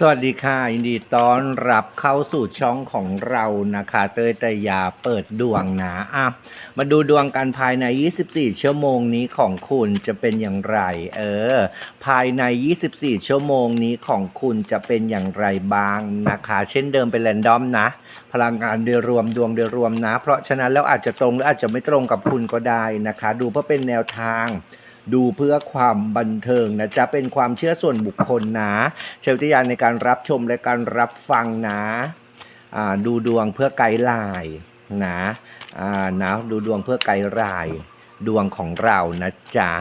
สวัสดีค่ะ ยินดีต้อนรับเข้าสู่ช่องของเรานะคะ เตยแต่ยาเปิดดวงนะอะมาดูดวงกันภายใน 24 ชั่วโมงนี้ของคุณจะเป็นอย่างไร เออ ภายใน 24 ชั่วโมงนี้ของคุณจะเป็นอย่างไรบ้างนะคะ เช่นเดิมเป็นแรนดอมนะ พลังงานโดยรวมดวงโดยรวมนะ เพราะฉะนั้นแล้วอาจจะตรงหรืออาจจะไม่ตรงกับคุณก็ได้นะคะ ดูเพื่อเป็นแนวทาง ดูเพื่อความบันเทิงนะจะเป็นความเชื่อส่วนบุคคลนะใช้วิทยาในการรับชมและการรับฟังนะดูดวงเพื่อไกด์ไลน์นะนะดูดวงเพื่อไกด์ไลน์ดวงของเรานะจ๊ะ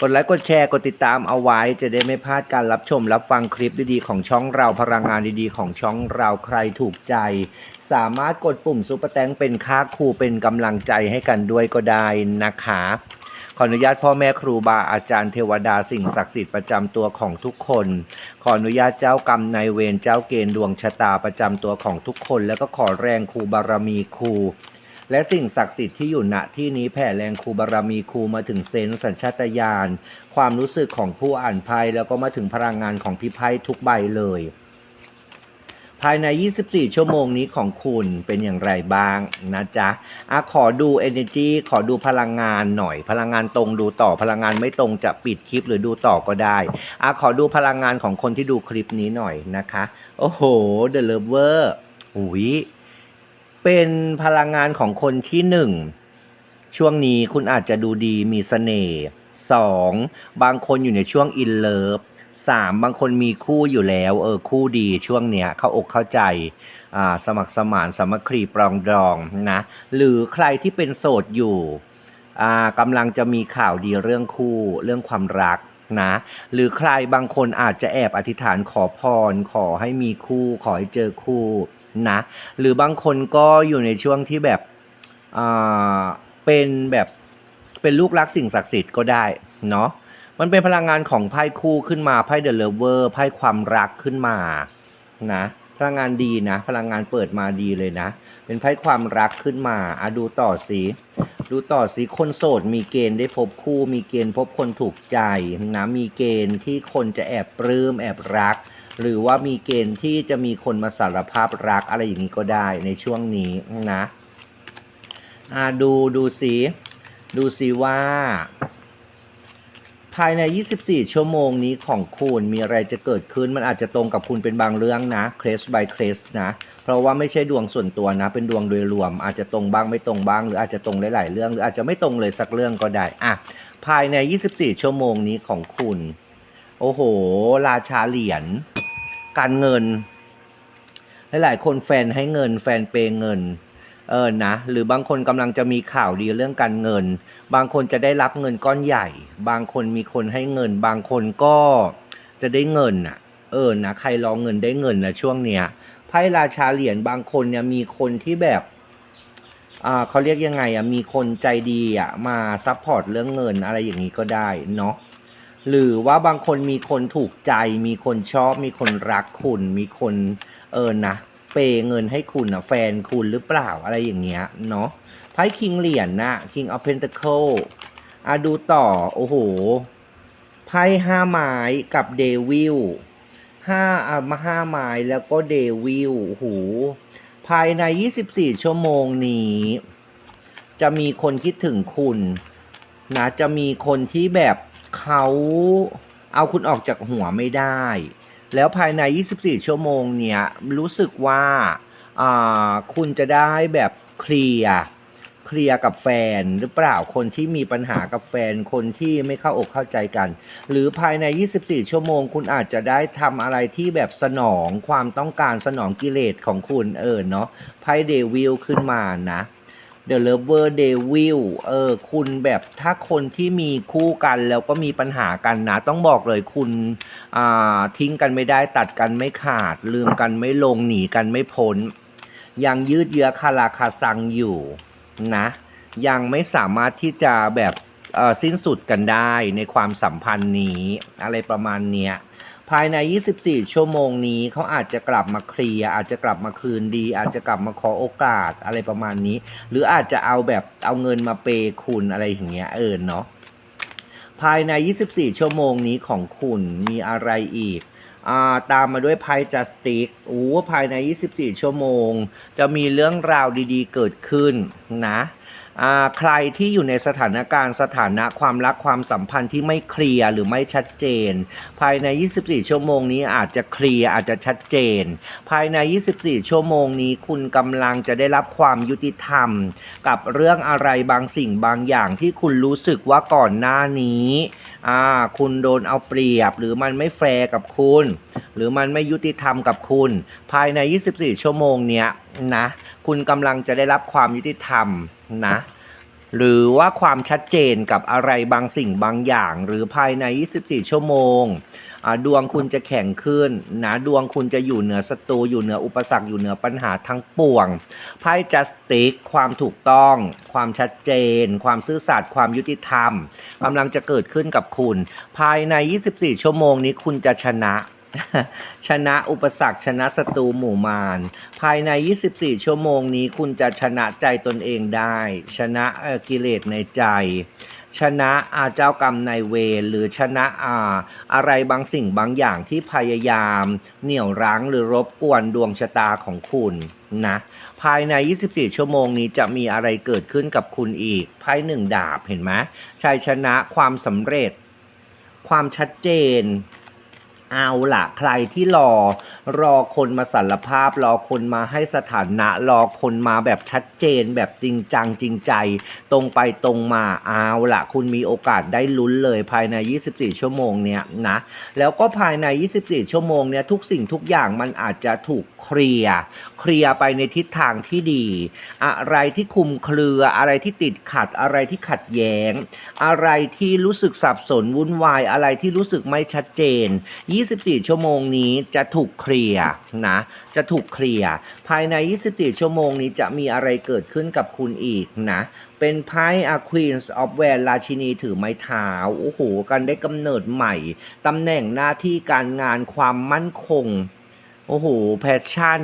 กดไลค์กดแชร์กดติดตามเอาไว้จะได้ไม่พลาดการรับชมรับฟังคลิปดีๆของช่องเราพลังงานดีๆของช่องเราใครถูกใจ สามารถกดปุ่มซุปเปอร์แตงเป็นค่าครูเป็นกำลังใจให้กันด้วยก็ได้นะคะ ขออนุญาตพ่อแม่ครูบาอาจารย์เทวดาสิ่งศักดิ์สิทธิ์ประจำตัวของทุกคน ขออนุญาตเจ้ากรรมนายเวรเจ้าเกณฑ์ดวงชะตาประจำตัวของทุกคน แล้วก็ขอแรงครูบารมีครูและสิ่งศักดิ์สิทธิ์ที่อยู่ณที่นี้แผ่แรงครูบารมีครูมาถึงเซนส์สัญชาตญาณความรู้สึกของผู้อ่านไพ่แล้วก็มาถึงพลังงานของพี่ไพ่ทุกใบเลย ภายใน 24 ชั่วโมงนี้ของคุณเป็นอย่างไรบ้างนะจ๊ะอะขอดู energy ขอดูพลังงานหน่อย พลังงานตรงดูต่อพลังงานไม่ตรงจะปิดคลิปหรือดูต่อก็ได้อะขอดูพลังงานของคนที่ดูคลิปนี้หน่อยนะคะ โอ้โห The Lover อุ้ยเป็นพลังงานของคนที่หนึ่งช่วงนี้คุณอาจจะดูดีมีเสน่ห์สองบางคนอยู่ในช่วงอินเลิฟ สามบางคนมีคู่อยู่แล้วเออคู่ดีช่วงเนี้ยเข้าอกเข้าใจอ่าสมัครสมานสามัคคีปรองดองนะหรือใครที่เป็นโสดอยู่อ่ากำลังจะมีข่าวดีเรื่องคู่เรื่องความรักนะหรือใครบางคนอาจจะแอบอธิษฐานขอพร ขอให้มีคู่ขอให้เจอคู่นะหรือบางคนก็อยู่ในช่วงที่แบบอ่าเป็นแบบเป็นลูกรักสิ่งศักดิ์สิทธิ์ก็ได้เนาะ มันเป็นพลังงานของไพ่คู่ขึ้นมาไพ่เดอะเลเวอร์ไพ่ความรักขึ้นมานะพลังงานดีนะ พลังงานเปิดมาดีเลยนะ เป็นไพ่ความรักขึ้นมาอะดูต่อสิดูต่อสิคนโสดมีเกณฑ์ได้พบคู่ มีเกณฑ์พบคนถูกใจนะมีเกณฑ์ที่คนจะแอบปลื้มแอบรัก หรือว่ามีเกณฑ์ที่จะมีคนมาสารภาพรักอะไรอย่างนี้ก็ได้ในช่วงนี้นะอ่าดูดูสิดูสิว่า ภายใน 24 ชั่วโมงนี้ของคุณมีอะไรจะเกิดขึ้น มันอาจจะตรงกับคุณเป็นบางเรื่องนะเคส by เคสนะ เพราะว่าไม่ใช่ดวงส่วนตัวนะ เป็นดวงโดยรวม อาจจะตรงบ้างไม่ตรงบ้าง หรืออาจจะตรงหลาย ๆ เรื่อง หรืออาจจะไม่ตรงเลยสักเรื่องก็ได้อะภายใน 24 ชั่วโมงนี้ของคุณ โอ้โห ราชาเหรียญ การเงิน หลาย ๆ คนแฟนให้เงิน แฟนเปย์เงิน เออนะหรือบางคนกำลังจะมีข่าวดีเรื่องการเงิน บางคนจะได้รับเงินก้อนใหญ่ บางคนมีคนให้เงิน บางคนก็จะได้เงินอะ เออนะใครรองเงินได้เงินนะช่วงเนี้ยไพ่ราชาเหรียญบางคนเนี่ยมีคนที่แบบอ่าเขาเรียกยังไงอะมีคนใจดีอะมาซัพพอร์ตเรื่องเงินอะไรอย่างนี้ก็ได้เนาะหรือว่าบางคนมีคนถูกใจ มีคนชอบ มีคนรักคุณ มีคนเออนะ เปย์เงินให้คุณอะแฟนคุณหรือเปล่าอะไรอย่างเงี้ยเนาะไพ่คิงเหรียญนะ King of Pentacle อะดูต่อ โอ้โห ไพ่ห้าไม้กับเดวิลห้าอะมาห้าไม้แล้วก็เดวิลโอ้โห ภายใน 24 ชั่วโมงนี้ จะมีคนคิดถึงคุณนะจะมีคนที่แบบเขาเอาคุณออกจากหัวไม่ได้ แล้วภายใน 24 ชั่วโมงเนี่ย รู้สึกว่าคุณจะได้แบบเคลียร์เคลียร์กับแฟนหรือเปล่าคนที่มีปัญหากับแฟนคนที่ไม่เข้าอกเข้าใจกัน หรือภายใน 24 ชั่วโมง คุณอาจจะได้ทำอะไรที่แบบสนองความต้องการสนองกิเลสของคุณเออเนาะไพ่เดวิลขึ้นมานะ The Lover Devil เออคุณแบบถ้าคนที่มีคู่กันแล้วก็มีปัญหากันนะ ต้องบอกเลยคุณอ่าทิ้งกันไม่ได้ตัดกันไม่ขาด ลืมกันไม่ลงหนีกันไม่พ้น ยังยืดเยื้อคาราคาซังอยู่นะ ยังไม่สามารถที่จะแบบสิ้นสุดกันได้ในความสัมพันธ์นี้ อะไรประมาณเนี้ย ภายใน 24 ชั่วโมงนี้เขาอาจจะกลับมาเคลียร์อาจจะกลับมาคืนดี อาจจะกลับมาขอโอกาสอะไรประมาณนี้ หรืออาจจะเอาแบบเอาเงินมาเปย์คุณอะไรอย่างเงี้ยเออเนาะภายใน 24 ชั่วโมงนี้ของคุณมีอะไรอีกอ่าตามมาด้วยไพ่จัสติกโอ้ภายใน 24 ชั่วโมง จะมีเรื่องราวดีๆ เกิดขึ้นนะ ใครที่อยู่ในสถานการณ์สถานะความรักความสัมพันธ์ที่ไม่เคลียร์หรือไม่ชัดเจน ภายใน 24 ชั่วโมงนี้อาจจะเคลียร์อาจจะชัดเจน ภายใน 24 ชั่วโมงนี้คุณกำลังจะได้รับความยุติธรรม กับเรื่องอะไรบางสิ่งบางอย่างที่คุณรู้สึกว่าก่อนหน้านี้ อ่าคุณโดนเอาเปรียบ หรือมันไม่แฟร์กับคุณ หรือมันไม่ยุติธรรมกับคุณ ภายใน 24 ชั่วโมงเนี้ยนะ คุณกำลังจะได้รับความยุติธรรมนะ หรือว่าความชัดเจนกับอะไรบางสิ่งบางอย่าง หรือภายใน 24 ชั่วโมง ดวงคุณจะแข็งขึ้นนะดวงคุณจะอยู่เหนือศัตรูอยู่เหนืออุปสรรคอยู่เหนือปัญหาทั้งปวงไพ่จัสติกความถูกต้อง ความชัดเจน ความซื่อสัตย์ความยุติธรรมกำลังจะเกิดขึ้นกับคุณ ภายใน 24 ชั่วโมงนี้คุณจะชนะ ชนะอุปสรรคชนะศัตรูหมู่มาร ภายใน 24 ชั่วโมงนี้คุณจะชนะใจตนเองได้ ชนะกิเลสในใจ ชนะอาเจ้ากรรมนายเวรหรือชนะอาอะไรบางสิ่งบางอย่างที่พยายาม เหนี่ยวรั้งหรือรบกวนดวงชะตาของคุณนะภายใน 24 ชั่วโมงนี้จะมีอะไรเกิดขึ้นกับคุณอีกไพ่หนึ่งดาบเห็นไหมชัยชนะความสำเร็จ ความชัดเจน เอาล่ะ ใครที่รอ รอคนมาสารภาพ รอคนมาให้สถานะ รอคนมาแบบชัดเจน แบบจริงจังจริงใจ ตรงไปตรงมาเอาล่ะ คุณมีโอกาสได้ลุ้นเลยภายใน 24 ชั่วโมงเนี้ยนะแล้วก็ภายใน 24 ชั่วโมงเนี้ยทุกสิ่งทุกอย่างมันอาจจะถูกเคลียร์เคลียร์ไปในทิศทางที่ดี อะไรที่คุมเครืออะไรที่ติดขัดอะไรที่ขัดแย้ง อะไรที่รู้สึกสับสนวุ่นวายอะไรที่รู้สึกไม่ชัดเจน24 ชั่วโมงนี้จะถูกเคลียร์นะ จะถูกเคลียร์ภายใน 24 ชั่วโมงนี้จะมีอะไรเกิดขึ้นกับคุณอีกนะ เป็นไพ่ A Queens of w a n ราชินีถือไม้เท้า โอ้โหกันได้กำเนิดใหม่ตำแหน่งหน้าที่การงานความมั่นคง โอ้โห แพชชั่น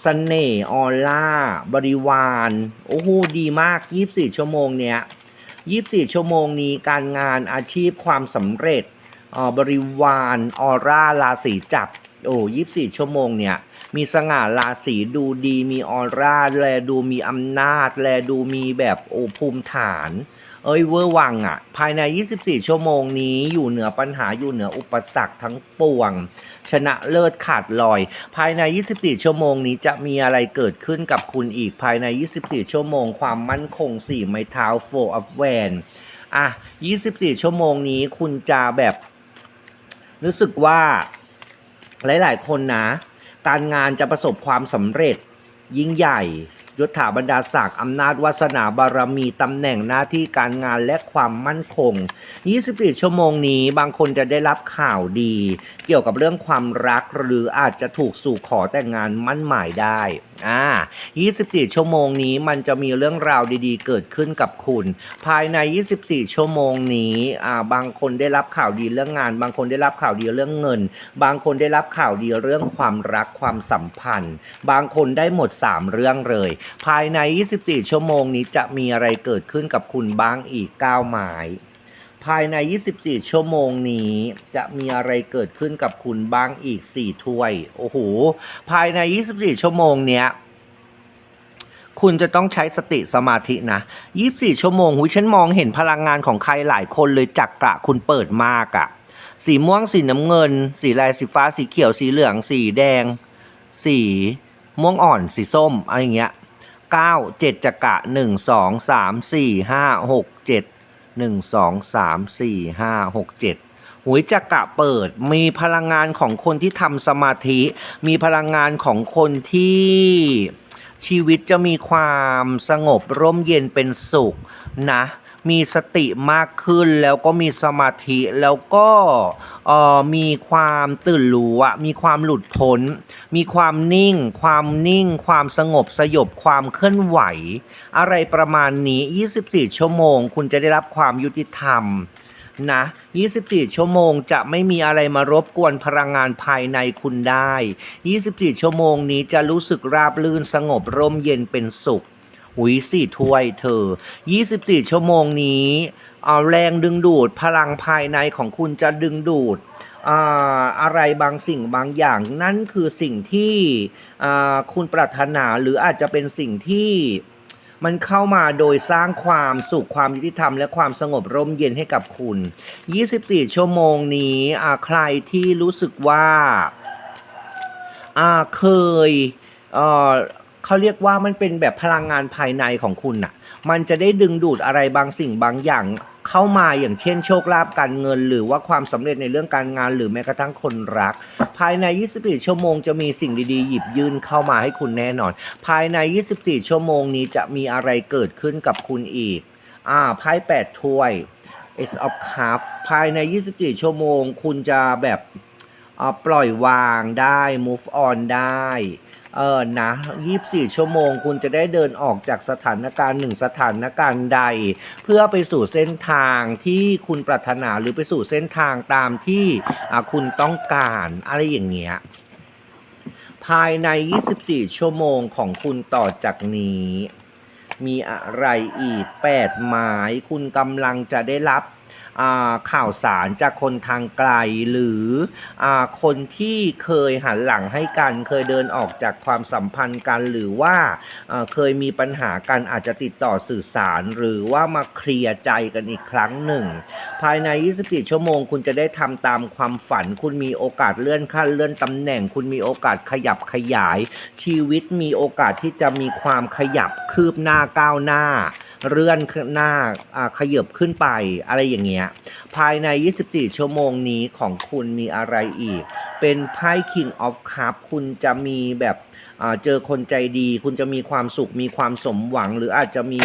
เสน่ห์ออร่า บริวาร โอ้โห ดีมาก 24 ชั่วโมงเนี้ย 24 ชั่วโมงนี้การงานอาชีพความสำเร็จ อ่อบริวารออร่าราศีจับโอ้24ชั่วโมงเนี่ย มีสง่าราศีดูดีมีออร่าแลดูมีอำนาจ แลดูมีแบบโอ้ภูมิฐาน เอ้ยเวอร์วังอะ่ะ ภายใน 24 ชั่วโมงนี้อยู่เหนือปัญหาอยู่เหนืออุปสรรคทั้งปวง ชนะเลิศขาดลอย ภายใน 24 ชั่วโมงนี้จะมีอะไรเกิดขึ้นกับคุณอีกภายใน 24 ชั่วโมง ความมั่นคง4ไม้เท้า four of w a n อะ 24 ชั่วโมงนี้คุณจะแบบ รู้สึกว่าหลาย ๆ คนนะ การงานจะประสบความสำเร็จยิ่งใหญ่ ยศถาบรรดาศักดิ์อำนาจวาสนาบารมีตำแหน่งหน้าที่การงานและความมั่นคง 24 ชั่วโมงนี้บางคนจะได้รับข่าวดี เกี่ยวกับเรื่องความรักหรืออาจจะถูกสู่ขอแต่งงานมั่นหมายได้อ่า24 ชั่วโมงนี้มันจะมีเรื่องราวดีๆ เกิดขึ้นกับคุณ ภายใน 24 ชั่วโมงนี้อ่าบางคนได้รับข่าวดีเรื่องงาน บางคนได้รับข่าวดีเรื่องเงิน บางคนได้รับข่าวดีเรื่องความรักความสัมพันธ์ บางคนได้หมด 3 เรื่องเลยภายใน 24 ชั่วโมงนี้จะมีอะไรเกิดขึ้นกับคุณบ้างอีก 9 หมาย ภายใน 24 ชั่วโมงนี้จะมีอะไรเกิดขึ้นกับคุณบ้างอีก 4 ถ้วย โอ้โห ภายใน 24 ชั่วโมงเนี้ยคุณจะต้องใช้สติสมาธินะ 24 ชั่วโมงหุยฉันมองเห็นพลังงานของใครหลายคนเลยจักกระคุณเปิดมากอะสีม่วง สีน้ำเงิน สีลายสีฟ้า สีเขียว สีเหลือง สีแดง สีม่วงอ่อน สีส้ม อะไรเงี้ย เก้าเจ็ดจักระหนึ่งสองสามสี่ห้าหกเจ็ดหนึ่งสองสามสี่ห้าหกเจ็ดหุยจักระเปิดมีพลังงานของคนที่ทำสมาธิ มีพลังงานของคนที่ชีวิตจะมีความสงบร่มเย็นเป็นสุขนะ มีสติมากขึ้นแล้วก็มีสมาธิแล้วก็มีความตื่นรู้อะมีความหลุดพ้น มีความนิ่ง ความนิ่ง ความสงบสยบความเคลื่อนไหว อะไรประมาณนี้ 24 ชั่วโมง คุณจะได้รับความยุติธรรมนะ 24 ชั่วโมงจะไม่มีอะไรมารบกวนพลังงานภายในคุณได้ 24 ชั่วโมงนี้จะรู้สึกราบรื่นสงบร่มเย็นเป็นสุข หุยสี่ถ้วยเธอ 24 ชั่วโมงนี้เอาแรงดึงดูดพลังภายในของคุณจะดึงดูดอะไรบางสิ่งบางอย่าง นั่นคือสิ่งที่คุณปรารถนาหรืออาจจะเป็นสิ่งที่มันเข้ามาโดยสร้างความสุขความยุติธรรม และความสงบร่มเย็นให้กับคุณ 24 ชั่วโมงนี้ใครที่รู้สึกว่าเคย เขาเรียกว่ามันเป็นแบบพลังงานภายในของคุณน่ะมันจะได้ดึงดูดอะไรบางสิ่งบางอย่างเข้ามาอย่างเช่นโชคลาภการเงิน หรือว่าความสำเร็จในเรื่องการงาน หรือแม้กระทั่งคนรัก ภายใน 24 ชั่วโมงจะมีสิ่งดีๆ หยิบยื่นเข้ามาให้คุณแน่นอน ภายใน 24 ชั่วโมงนี้จะมีอะไรเกิดขึ้นกับคุณอีก อ่าไพ่8ถ้วย X of Cups ภายใน 24 ชั่วโมง คุณจะแบบอ่าปล่อยวางได้ move on ได้ เออนะ24 ชั่วโมงคุณจะได้เดินออกจากสถานการณ์หนึ่งสถานการณ์ใด เพื่อไปสู่เส้นทางที่คุณปรารถนาหรือไปสู่เส้นทางตามที่คุณต้องการอะไรอย่างเงี้ยภายใน 24 ชั่วโมงของคุณต่อจากนี้ มีอะไรอีก 8 หมาย คุณกำลังจะได้รับ ข่าวสารจากคนทางไกลหรืออคนที่เคยหันหลังให้กัน เคยเดินออกจากความสัมพันธ์กันหรือว่าเคยมีปัญหากันอาจจะติดต่อสื่อสาร หรือว่ามาเคลียร์ใจกันอีกครั้งหนึ่ง ภายใน 24 ชั่วโมง คุณจะได้ทำตามความฝัน คุณมีโอกาสเลื่อนขั้นเลื่อนตำแหน่ง คุณมีโอกาสขยับขยาย ชีวิตมีโอกาสที่จะมีความขยับคืบหน้าก้าวหน้า เลื่อนหน้าขยับขึ้นไปอะไรอย่างเงี้ยภายใน 24 ชั่วโมงนี้ของคุณมีอะไรอีก เป็นไพ่ King of Cup คุณจะมีแบบ เจอคนใจดี คุณจะมีความสุขมีความสมหวัง หรืออาจจะมี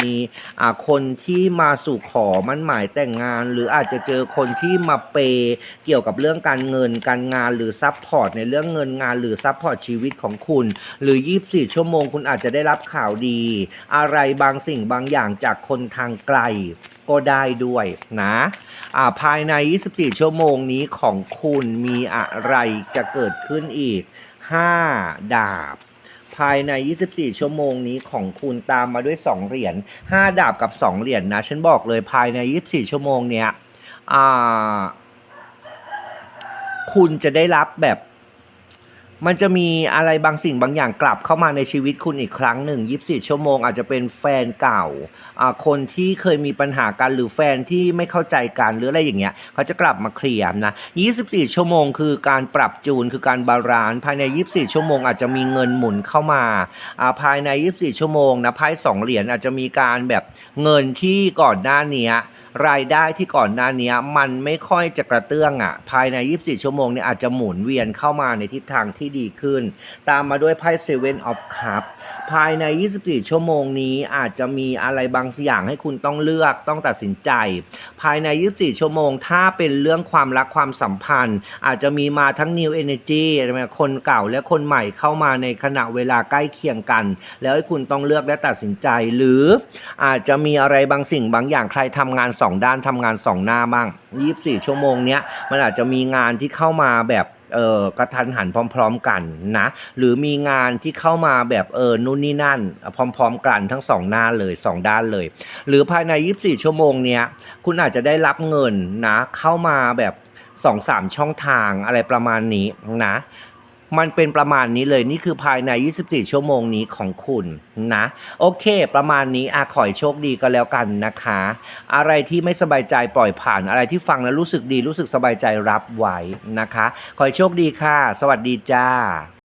อ่าคนที่มาสู่ขอมั่นหมายแต่งงาน หรืออาจจะเจอคนที่มาเปย์เกี่ยวกับเรื่องการเงินการงานหรือซัพพอร์ตในเรื่องเงินงานหรือซัพพอร์ตชีวิตของคุณ หรือ 24 ชั่วโมงคุณอาจจะได้รับข่าวดี อะไรบางสิ่งบางอย่างจากคนทางไกลก็ได้ด้วยนะอ่าภายใน 24 ชั่วโมงนี้ของคุณมีอะไรจะเกิดขึ้นอีก 5 ดาบ ภายใน 24 ชั่วโมงนี้ของคุณตามมาด้วย 2 เหรียญ 5 ดาบกับ 2 เหรียญนะฉันบอกเลยภายใน 24 ชั่วโมงเนี้ย อ่า คุณจะได้รับแบบ มันจะมีอะไรบางสิ่งบางอย่างกลับเข้ามาในชีวิตคุณอีกครั้งหนึ่ง24 ชั่วโมงอาจจะเป็นแฟนเก่าอ่าคนที่เคยมีปัญหากันหรือแฟนที่ไม่เข้าใจกันหรืออะไรอย่างเงี้ยเขาจะกลับมาเคลียร์นะ 24 ชั่วโมงคือการปรับจูนคือการบาลานซ์ภายใน 24 ชั่วโมงอาจจะมีเงินหมุนเข้ามาอ่าภายใน 24 ชั่วโมงนะไพ่สองเหรียญอาจจะมีการแบบเงินที่ก่อนหน้านี้ รายได้ที่ก่อนหน้านี้มันไม่ค่อยจะกระเตื้องอะ่ะ ภายใน 24 ชั่วโมงเนี่ยอาจจะหมุนเวียนเข้ามาในทิศทางที่ดีขึ้น ตามมาด้วยไพ่ Seven of Cups ภายใน 24 ชั่วโมงนี้อาจจะมีอะไรบางอย่างให้คุณต้องเลือกต้องตัดสินใจ ภายใน 24 ชั่วโมง ถ้าเป็นเรื่องความรักความสัมพันธ์ อาจจะมีมาทั้ง New Energy คนเก่าและคนใหม่เข้ามาในขณะเวลาใกล้เคียงกัน แล้วให้คุณต้องเลือกและตัดสินใจ หรืออาจจะมีอะไรบางสิ่งบางอย่างใครทำงาน2 ด้านทำงาน 2 หน้าบ้าง 24 ชั่วโมงเนี้ยมันอาจจะมีงานที่เข้ามาแบบเออกระทันหันพร้อม ๆ กันนะหรือมีงานที่เข้ามาแบบเออนู่นนี่นั่น พร้อม ๆ กันทั้งสองหน้าเลยสองด้านเลย หรือภายใน 24 ชั่วโมงเนี้ยคุณอาจจะได้รับเงินนะเข้ามาแบบสองสามช่องทางอะไรประมาณนี้นะ มันเป็นประมาณนี้เลยนี่คือภายใน 24 ชั่วโมงนี้ของคุณนะ โอเค ประมาณนี้อาขอให้โชคดีก็แล้วกันนะคะ อะไรที่ไม่สบายใจปล่อยผ่านอะไรที่ฟังแล้วรู้สึกดีรู้สึกสบายใจรับไว้นะคะ ขอให้โชคดีค่ะ สวัสดีจ้า